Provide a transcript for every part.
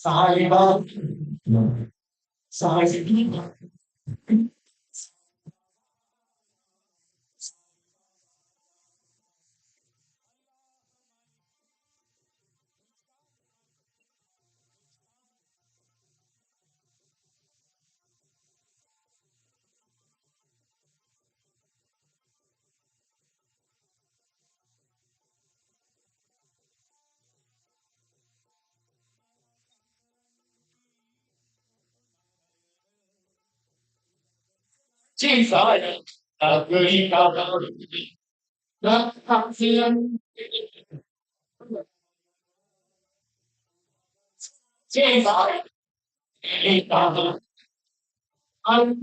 సహాయవ సహాయ 至少係啊，佢教教那他先至少係教教安。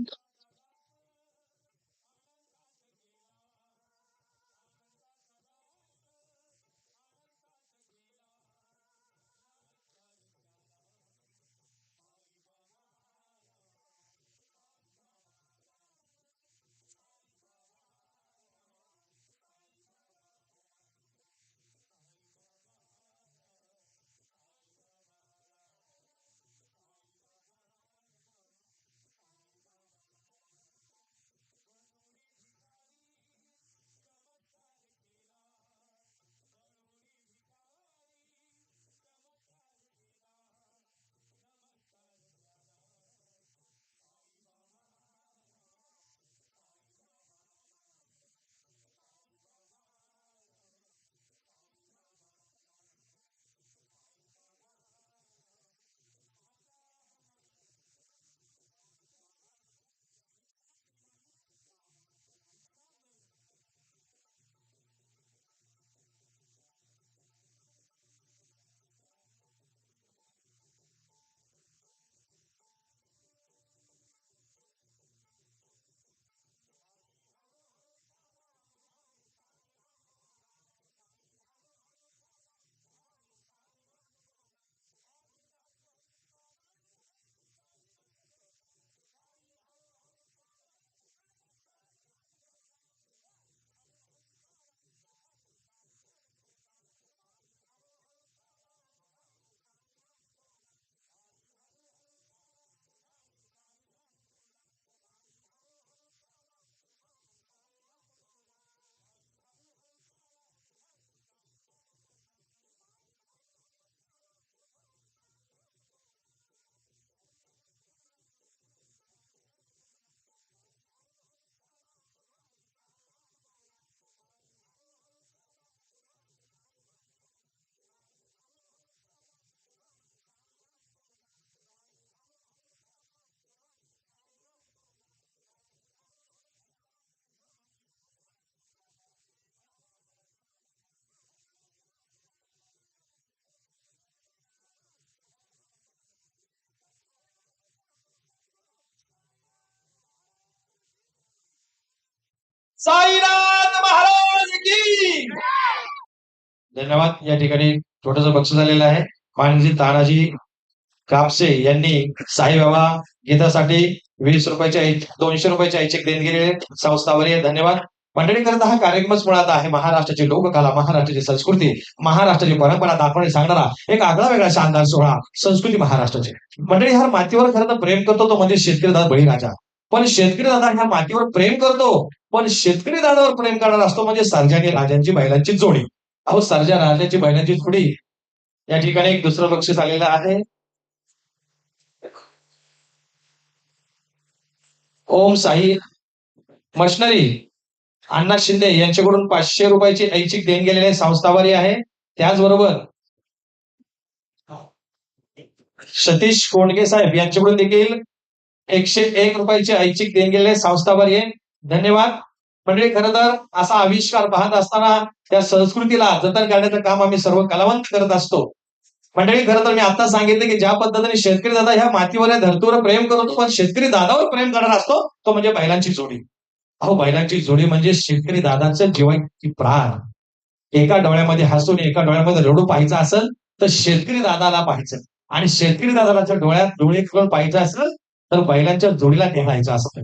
साईनाथ महाराज की धन्यवाद. या ठिकाणी छोटस बक्ष झालेलं आहे. मानजी तानाजी कापसे यांनी साईबाबा गीतासाठी वीस रुपयाच्या दोनशे रुपयाच्या ऐच्छिक देणगिरी संस्थावर धन्यवाद. मंडळी करता हा कार्यक्रमच मुळात आहे महाराष्ट्राची लोककला महाराष्ट्राची संस्कृती महाराष्ट्राची परंपरा दाखवणे सांगणारा एक आगळा वेगळा शानदार सोहळा संस्कृती महाराष्ट्राची. मंडळी हा मातीवर खरं तर प्रेम करतो तो म्हणजे शेतकरी दादा बळीराजा. पण शेतकरी दादा ह्या मातीवर प्रेम करतो पण शेतकरी दादावर प्रेम करणार असतो म्हणजे सरजा आणि राजांची बैलांची जोडी. अहो सर्जा राजाची बैलांची जोडी या ठिकाणी एक दुसरं बक्षीस आलेलं आहे. ओम साई मशनरी अण्णा शिंदे यांच्याकडून पाचशे रुपयाची ऐच्छिक देण गेलेले संस्थावारी आहे. त्याचबरोबर सतीश कोंडगे साहेब यांच्याकडून देखील एकशे एक रुपयाची ऐच्छिक देण गेलेले संस्थावारी आहे. धन्यवाद. म्हणजे खरं तर असा आविष्कार पाहत असताना त्या संस्कृतीला जतन करण्याचं काम आम्ही सर्व कलावंत करत असतो. मंडळी खरं तर मी आता सांगितलं की ज्या पद्धतीने शेतकरी दादा ह्या मातीवर या धर्तीवर प्रेम करतो पण शेतकरी दादावर प्रेम करणार असतो तो म्हणजे बैलांची जोडी. अहो बैलांची जोडी म्हणजे शेतकरी दादाचं जीवाची प्राण. एका डोळ्यामध्ये हसून एका डोळ्यामध्ये रडू पाहायचं असेल तर शेतकरी दादाला पाहायचं. आणि शेतकरी दादाला जर डोळ्यात डोळे करून पाहायचं असेल तर बैलांच्या जोडीला ठेवायचं असं.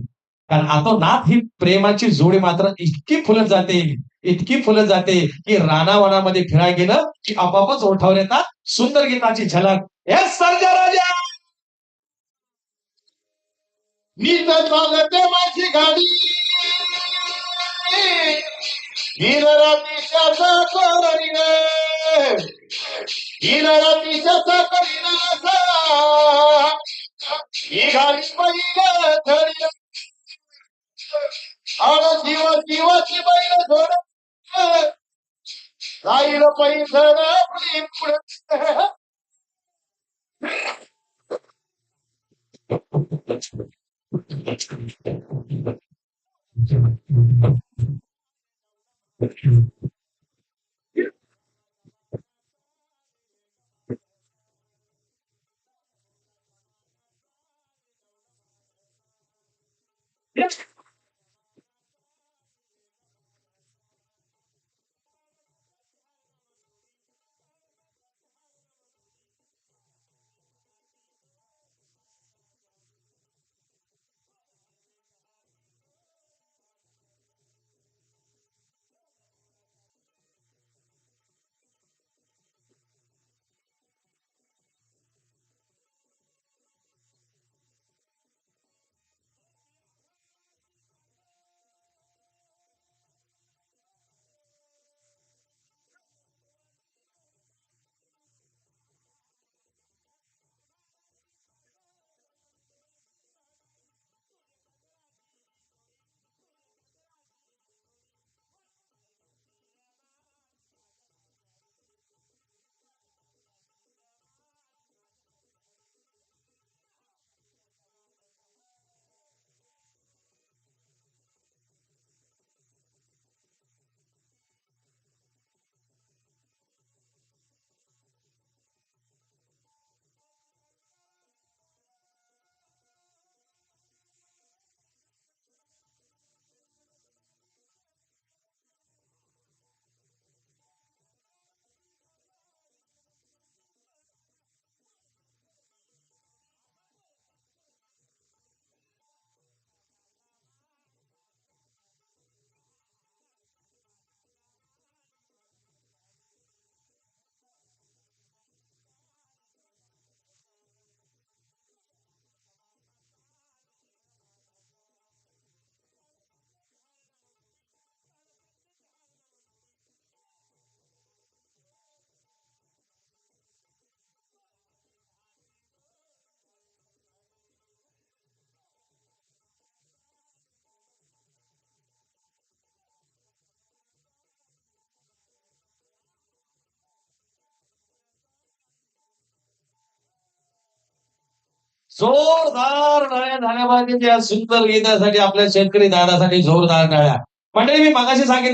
कारण आतोनात ही प्रेमाची जोडी मात्र इतकी फुलत जाते इतकी फुलत जाते की रानावनामध्ये फिरायला गेलं की आपापच ओठावर येतात सुंदर गीताची झलक. हे सर्जा राजा! मी चालते माझी गाडी. ही गाडी पहिलं धरी आड जीव जीवाची बैल धर राहील पैसर आपली पुढे जोरदार नळ्या झाल्या पाहिजे त्या सुंदर गीतासाठी आपल्या शेतकरी दादासाठी जोरदार नळ्या. मंडळी मी मगाशी सांगितलं